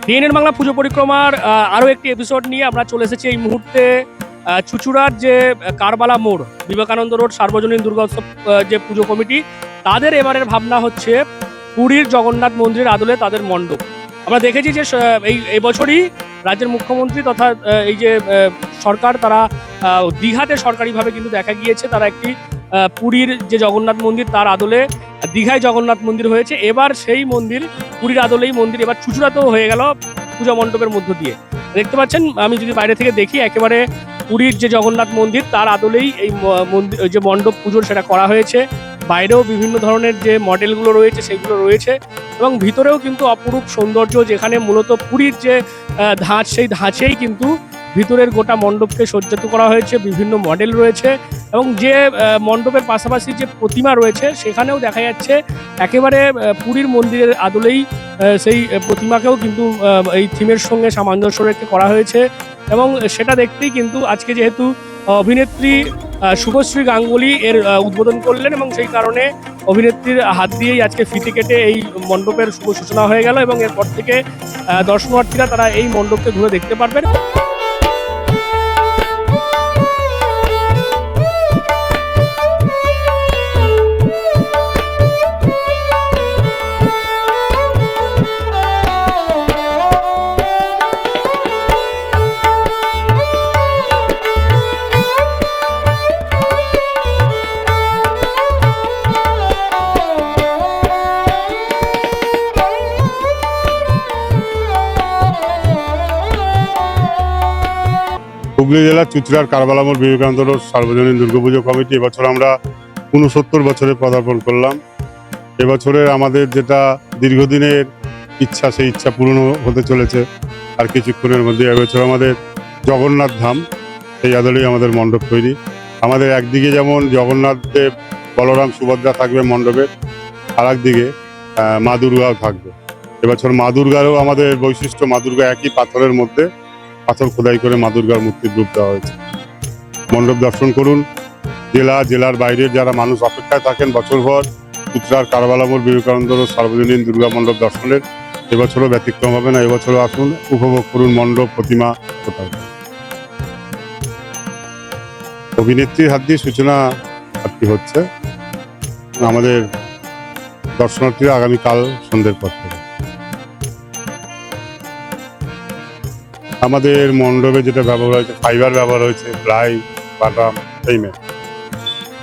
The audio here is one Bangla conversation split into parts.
ডিএনএন বাংলা পুজো পরিক্রমার আহ, আরও একটি এপিসোড নিয়ে আমরা চলে এসেছি এই মুহূর্তে চুচুড়ার যে কারবালা মোড় বিবেকানন্দ রোড সার্বজনীন দুর্গোৎসব যে পুজো কমিটি তাদের এবারের ভাবনা হচ্ছে পুরীর জগন্নাথ মন্দিরের আদলে তাদের মণ্ডপ। আমরা দেখেছি যে এই এবছরই রাজ্যের মুখ্যমন্ত্রী তথা এই যে সরকার তারা দীঘাতে সরকারিভাবে কিন্তু দেখা গিয়েছে তারা একটি পুরীর যে জগন্নাথ মন্দির তার আদলে দীঘায় জগন্নাথ মন্দির হয়েছে। এবার সেই মন্দির, পুরীর আদলেই মন্দির, এবার চুচুড়াতেও হয়ে গেল পূজা মণ্ডপের মধ্য দিয়ে। দেখতে পাচ্ছেন? আমি যদি বাইরে থেকে দেখি, একেবারে পুরীর যে জগন্নাথ মন্দির, তার আদলেই এই মন্দির যে মণ্ডপ পুজোর সেটা করা হয়েছে। বাইরেও বিভিন্ন ধরনের যে মডেলগুলো রয়েছে সেগুলো রয়েছে। এবং ভিতরেও কিন্তু অপরূপ সৌন্দর্য, যেখানে মূলত পুরীর যে ধাঁচ, সেই ধাঁচেই কিন্তু ভিতরের গোটা মণ্ডপকে সজ্জিত করা হয়েছে, বিভিন্ন মডেল রয়েছে এবং যে মণ্ডপের পাশাপাশি যে প্রতিমা রয়েছে, সেখানেও দেখা যাচ্ছে একেবারে পুরীর মন্দিরের আদলেই সেই প্রতিমাকেও কিন্তু এই থিমের সঙ্গে সামঞ্জস্য রেখে করা হয়েছে এবং সেটা দেখতেই কিন্তু আজকে যেহেতু অভিনেত্রী শুভশ্রী গাঙ্গুলি এর উদ্বোধন করলেন এবং সেই কারণে অভিনেত্রীর হাত দিয়েই আজকে ফিতে কেটে এই মণ্ডপের শুভ সূচনা হয়ে গেল এবং এরপর থেকে দর্শনার্থীরা তারা এই মণ্ডপকে ঘুরে দেখতে পারবেন। হুগলি জেলার চুচড়ার কারবালামোর বিবেকানন্দ রোড সার্বজনীন দুর্গাপুজো কমিটি, এবছর আমরা উনসত্তর বছরে পদার্পণ করলাম। এবছরের আমাদের যেটা দীর্ঘদিনের ইচ্ছা, সেই ইচ্ছা পূরণ হতে চলেছে। আর কিছুক্ষণের মধ্যে এবছর আমাদের জগন্নাথ ধাম, সেই আদলেই আমাদের মণ্ডপ তৈরি। আমাদের একদিকে যেমন জগন্নাথ দেব, বলরাম সুভদ্রা থাকবে মণ্ডপের আর একদিকে মা দুর্গাও থাকবে। এবছর মা দুর্গারও আমাদের বৈশিষ্ট্য, মা দুর্গা একই পাথরের মধ্যে। পাথর খোদাই করে মা দুর্গার মূর্তির রূপ দেওয়া হয়েছে। মণ্ডপ দর্শন করুন। জেলা, জেলার বাইরের যারা মানুষ অপেক্ষায় থাকেন বছরভর, উত্তরার কারবালামোর বিবেকানন্দ সার্বজনীন দুর্গা মণ্ডপ দর্শনের, এবছরও ব্যতিক্রম হবে না, এবছরও আসুন, উপভোগ করুন মণ্ডপ, প্রতিমা, কোথাও। অভিনেত্রীর হাত দিয়ে সূচনা আর কি হচ্ছে। আমাদের দর্শনার্থীরা আগামীকাল সন্ধ্যের পর আমাদের মণ্ডপে যেটা ব্যবহার হয়েছে ফাইবার ব্যবহার হয়েছে প্লাই বাটাম এই মেয়ে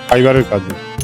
ফাইবারের কাজ।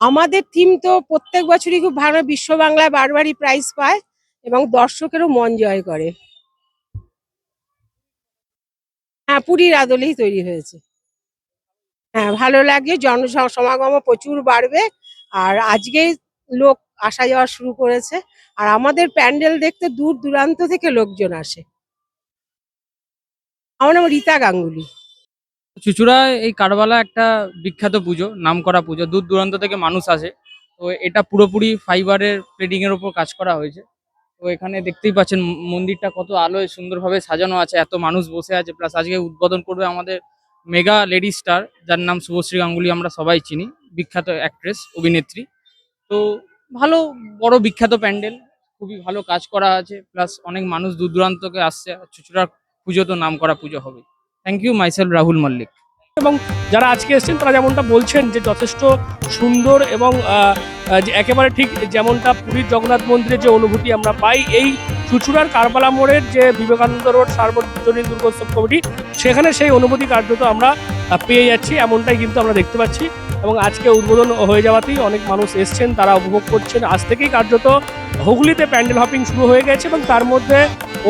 আমাদের টিম তো প্রত্যেক বছরই খুব ভালো বিশ্ব বাংলায় বারবারই প্রাইজ পায় এবং দর্শকেরও মন জয় করে। হ্যাঁ পুরীর আদলেই তৈরি হয়েছে। হ্যাঁ ভালো লাগে জন সমাগমও প্রচুর বাড়বে আর আজকে লোক আসা যাওয়া শুরু করেছে আর আমাদের প্যান্ডেল দেখতে দূর দূরান্ত থেকে লোকজন আসে। আমার নাম রীতা গাঙ্গুলি। চুচুড়া এই কারবালা একটা বিখ্যাত পুজো নামকরা পুজো। দূর দূরান্ত থেকে মানুষ আসে। তো এটা পুরোপুরি ফাইবারের এর উপর কাজ করা হয়েছে। তো এখানে দেখতেই পাচ্ছেন মন্দিরটা কত আলোয় সুন্দরভাবে সাজানো আছে। এত মানুষ বসে আছে। প্লাস আজকে উদ্বোধন করবে আমাদের মেগা লেডি স্টার, যার নাম শুভশ্রী গাঙ্গুলি আমরা সবাই চিনি। বিখ্যাত অ্যাক্ট্রেস অভিনেত্রী। তো ভালো, বড় বিখ্যাত প্যান্ডেল। খুবই ভালো কাজ করা আছে। প্লাস অনেক মানুষ দূর দূরান্তকে আসছে। চুচুড়ার পুজো তো নাম করা পুজো হবে। Thank you myself Rahul Mallick এবং যারা আজকে এসেছেন, তারা যেমনটা বলছেন যে যথেষ্ট সুন্দর এবং যে একেবারে ঠিক যেমনটা পুরীর জগন্নাথ মন্দিরের যে অনুভূতি আমরা পাই, এই চুচুড়ার কারবালা মোড়ের যে বিবেকানন্দ রোড সার্বজনীন দুর্গোৎসব কমিটি, সেখানে সেই অনুভূতি কার্যত আমরা পেয়ে যাচ্ছি, এমনটাই কিন্তু আমরা দেখতে পাচ্ছি। এবং আজকে উদ্বোধন হয়ে যাওয়াতেই অনেক মানুষ এসছেন, তারা উপভোগ করছেন। আজ থেকেই কার্যত হুগলিতে প্যান্ডেল হপিং শুরু হয়ে গেছে এবং তার মধ্যে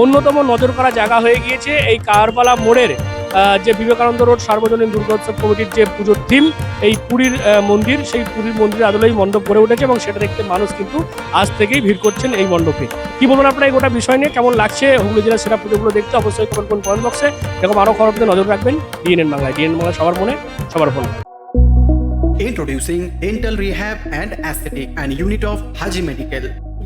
অন্যতম নজর করা জায়গা হয়ে গিয়েছে এই কারবালা মোড়ের। যে বিবেকানন্দ রোড সার্বজনীন দুর্গোৎসব কমিটির যে পুজোর থিম এই পুরীর মন্দির, সেই পুরীর মন্দির আদলেই মণ্ডপ গড়ে উঠেছে এবং সেটা দেখতে মানুষ কিন্তু আজ থেকেই ভিড় করছেন এই মণ্ডপে। কি বলবেন আপনারা এই গোটা বিষয় নিয়ে? কেমন লাগছে? হুগলি জেলার সেরা পুজোগুলো দেখতে অবশ্যই কমেন্ট করুন কমেন্ট বক্সে। এরকম আরও খবর নজর রাখবেন ডিএনএন বাংলায়। ডিএনএন বাংলা সবার মনে, সবার phone. Introducing Dental Rehab and Aesthetic and Unit of Haji Medical.